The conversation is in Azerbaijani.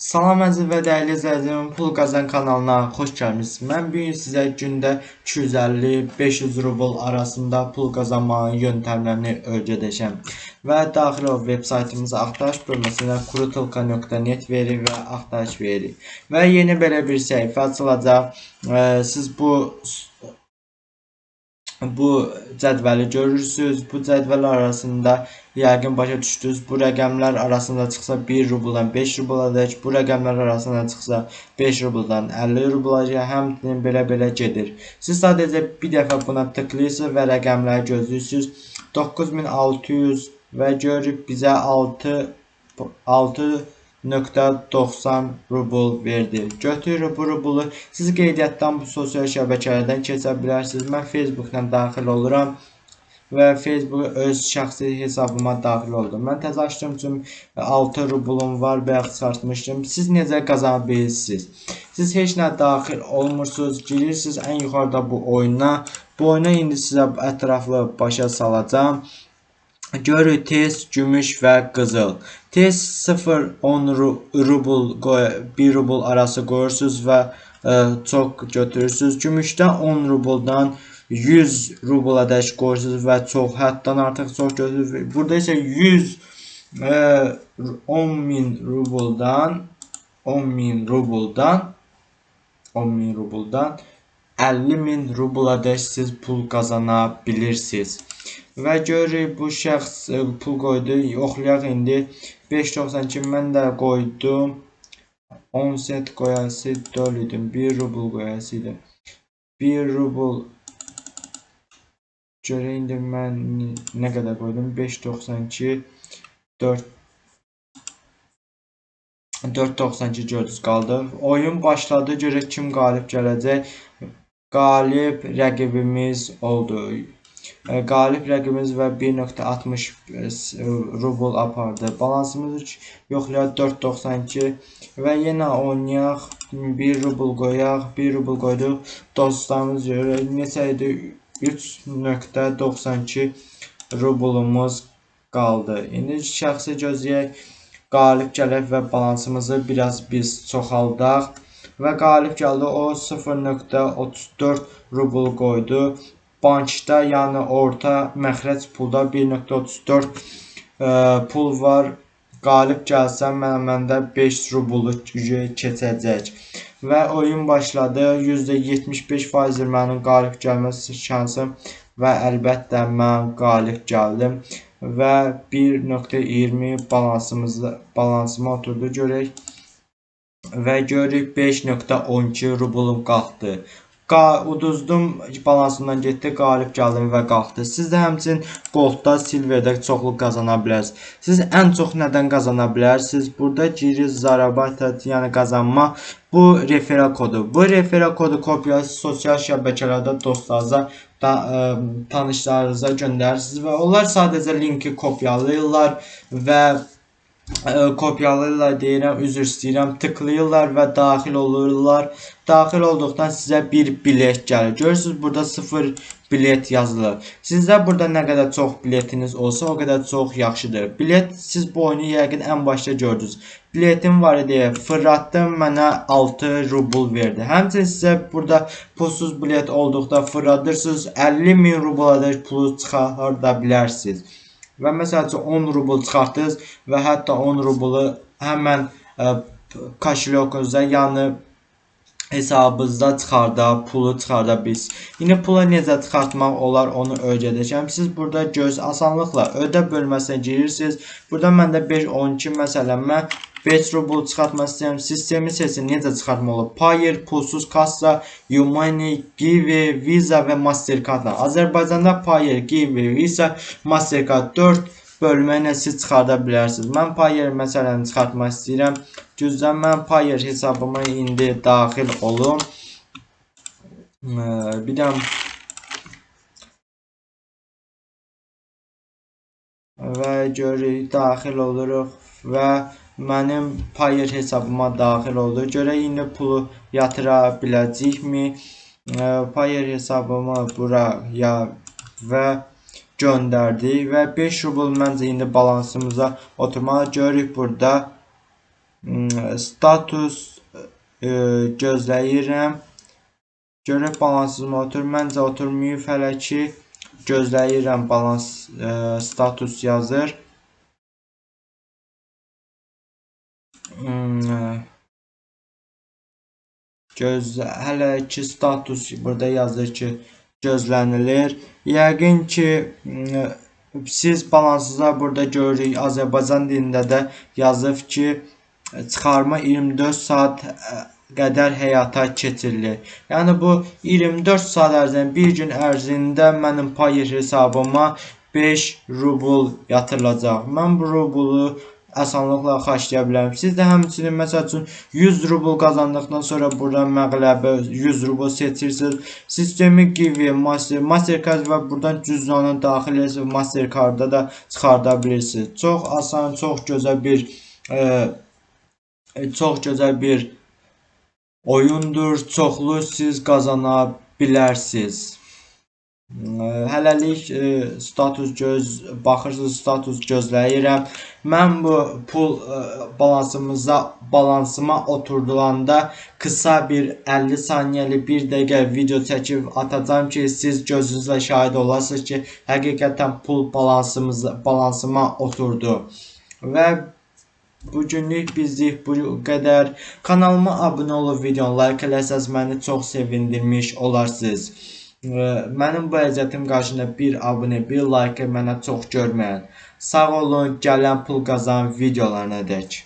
Salam əziz və dəyərli izləyicilərim, Pul Qazan kanalına xoş gəlmisiniz. Mən bu gün sizə gündə 250-500 rubl arasında pul qazanmağın yöntəmlərini öyrədəcəm. Və daxil ol veb saytımıza axtarış bölməsinə kurutulka.net verir və axtarış verir. Və yeni belə bir səhifə açılacaq. Siz bu bu cədvəli görürsüz. Bu cədvəl arasında yəqin başa düşdünüz. Bu rəqəmlər arasında çıxsa 1 rubldan 5 rubladək, bu rəqəmlər arasında çıxsa 5 rubldan 50 rublaca həmçinin belə-belə gedir. Siz sadəcə bir dəfə buna tıklayırsınız və rəqəmləri gözləyirsiniz. 9600 və görüb bizə 6 6 0.90 rubl verdi. Götürün bu rublu siz qeydiyyatdan bu sosial şəbəkələrdən keçə bilərsiniz. Mən Facebook-dan daxil oluram və Facebook öz şəxsi hesabıma daxil oldum. Mən təzə açdığım üçün 6 rublum var, bayaq çıxartmışdım. Siz necə qazana bilirsiniz? Siz heç nə daxil olmursunuz, girirsiniz ən yuxarıda bu oyuna. Bu oyuna indi sizə ətraflı başa salacağam. Görü tez, gümüş və qızıl. Tez 0-10 rubl, 1 rubl arası qoyursunuz və ə, çox götürürsünüz. Gümüşdən 10 rubldan 100 rubladək qoyursunuz və çox, həddən artıq çox götürürsünüz. Burada isə 100 ə, 10 min rubldan 10 min rubldan 10 min rubldan 50 min rubladək siz pul qazana bilirsiniz. Və görürük bu şəxs ə, pul qoydu. Yoxlayaq indi 5.92 mən də qoydum. 10 sent qoyası 4 idim. 1 rubl qoyası idim. 1 rubl görə indi mən nə qədər qoydum? 5.92 4 4.92 gördünüz qaldı. Oyun başladı. Görək kim qalib gələcək. Qalib rəqibimiz oldu. Qalib rəqibimiz və 1.60 rubl apardı. Balansımız yoxlayaq 4.92 və yenə oynayaq. 1 rubl qoyaq. 1 rubl qoyduq. Dostlarımız görə neçə idi? 3.92 rublumuz qaldı. İndi şəxsi gözləyək. Qalib gələk və balansımızı biraz biz çoxaldaq. Və qalib gəldi. O 0.34 rubl qoydu. Bankda, yəni orta məxrəc pulda 1.34 ə, pul var. Qalib gəlsə mən məndə 5 rubluq gücü keçəcək. Və oyun başladı. %75% mənim qalib gəlmə şansım və əlbəttə mən qalib gəldim və 1.20 balansımızda balansıma oturdu görək və görürük 5.12 rublum qalxdı. Uduzdum balansından getdi, qalib gəldim və qalxdı. Siz də həmçinin Goldda, Silverdə çoxlu qazana bilərsiniz. Siz ən çox nədən qazana bilərsiniz? Burada giriş, zarabat, yəni qazanma bu referral kodu. Bu referral kodu kopyalayıb sosial şəbəkələrdə dostlarınıza da ə, tanışlarınıza göndərirsiniz və onlar sadəcə linki kopyalayırlar və kopyalayırlar deyirəm, üzr istəyirəm, tıklayırlar və daxil olurlar. Daxil olduqdan sizə bir bilet gəlir. Görürsüz burada 0 bilet yazılır. Sizdə burada nə qədər çox biletiniz olsa, o qədər çox yaxşıdır. Bilet siz bu oyunu yəqin ən başda gördünüz. Biletim var idi, fırlatdım, mənə 6 rubl verdi. Həmçinin sizə burada pulsuz bilet olduqda fırladırsınız, 50 min rubladək pulu çıxarda bilərsiniz və məsəl üçün 10 rubl çıxartdınız və hətta 10 rublu həmən ə, kaşelyokunuzda, yəni hesabınızda çıxarda, pulu çıxarda bilirsiniz. İndi pulu necə çıxartmaq olar onu öyrədəcəm. Siz burada göz asanlıqla ödə bölməsinə girirsiniz. Burada məndə 5 12 məsələn mən 5 rubl çıxartmaq istəyirəm. Sistemi seçin necə çıxartmaq olur. Payer, pulsuz kassa, Umani, Give, Visa və Mastercard-la. Azərbaycanda Payer, Give, Visa, Mastercard 4 bölməklə siz çıxarda bilərsiniz. Mən Payer məsələn çıxartmaq istəyirəm. Düzdən mən Payer hesabıma indi daxil olum. Bir də və görürük daxil oluruq və mənim Payer hesabıma daxil oldu. Görək indi pulu yatıra biləcəkmi? Payer hesabımı buraya və göndərdik və 5 rubl məncə indi balansımıza oturmalı. Görürük burada status e, gözləyirəm. Görək balansım otur. Məncə oturmayıb hələ ki gözləyirəm balans e, status yazır. Hmm, e, göz hələ ki status burada yazır ki gözlənilir. Yəqin ki hmm, siz balansınızda burada görürük Azərbaycan dilində də yazıb ki çıxarma 24 saat qədər həyata keçirilir. Yəni bu 24 saat ərzində, bir gün ərzində mənim pay hesabıma 5 rubl yatırılacaq. Mən bu rublu asanlıqla xərcləyə bilərəm. Siz də həmçinin məsəl üçün 100 rubl qazandıqdan sonra buradan məğləbə 100 rubl seçirsiniz. Sistemi Kiwi, Master, Mastercard və buradan cüzdanı daxil edirsiniz, Mastercard-da da çıxarda bilirsiniz. Çox asan, çox gözəl bir e, çox gözəl bir oyundur. Çoxlu siz qazana bilərsiniz. Hələlik status göz baxırsınız status gözləyirəm. Mən bu pul balansımıza balansıma oturdulanda qısa bir 50 saniyəlik 1 dəqiqə video çəkib atacağam ki, siz gözünüzlə şahid olasınız ki, həqiqətən pul balansımız balansıma oturdu. Və Bugünlük bizlik bu qədər. Kanalıma abunə olub videonu like eləsəz məni çox sevindirmiş olarsınız. Mənim bu əziyyətim qarşısında bir abunə, bir like mənə çox görməyin. Sağ olun, gələn pul qazan videolarına dək.